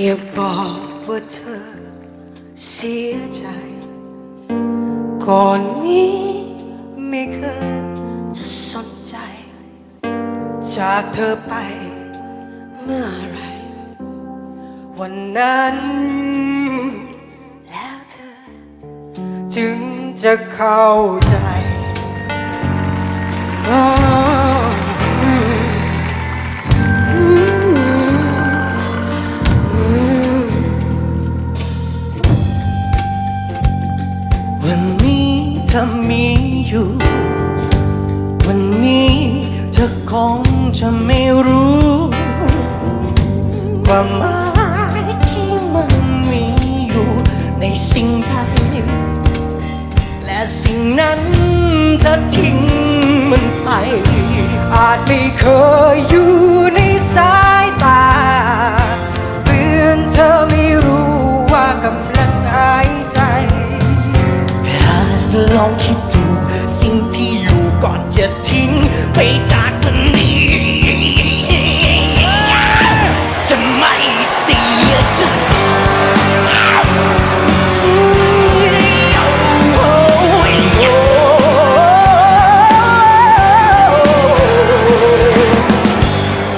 อย่าบอกว่าเธอเสียใจ ก่อนนี้ไม่เคยจะสนใจ จากเธอไปเมื่อไร วันนั้น แล้วเธอ จึงจะเข้าใจ วันนี้เธอมีอยู่ วันนี้เธอคงจะไม่รู้ ความหมายที่มันมีอยู่ในสิ่งใดและสิ่งนั้นเธอทิ้งมันไป อาจไม่เคยอยู่ องคิดดู สิ่งที่อยู่ก่อนจะทิ้ง ไปจากวันนี้ จะไม่เสียใจ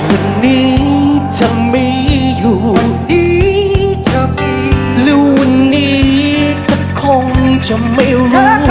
วันนี้จะไมีอยู่หรือวันนี้เธอคงจะไม่รู้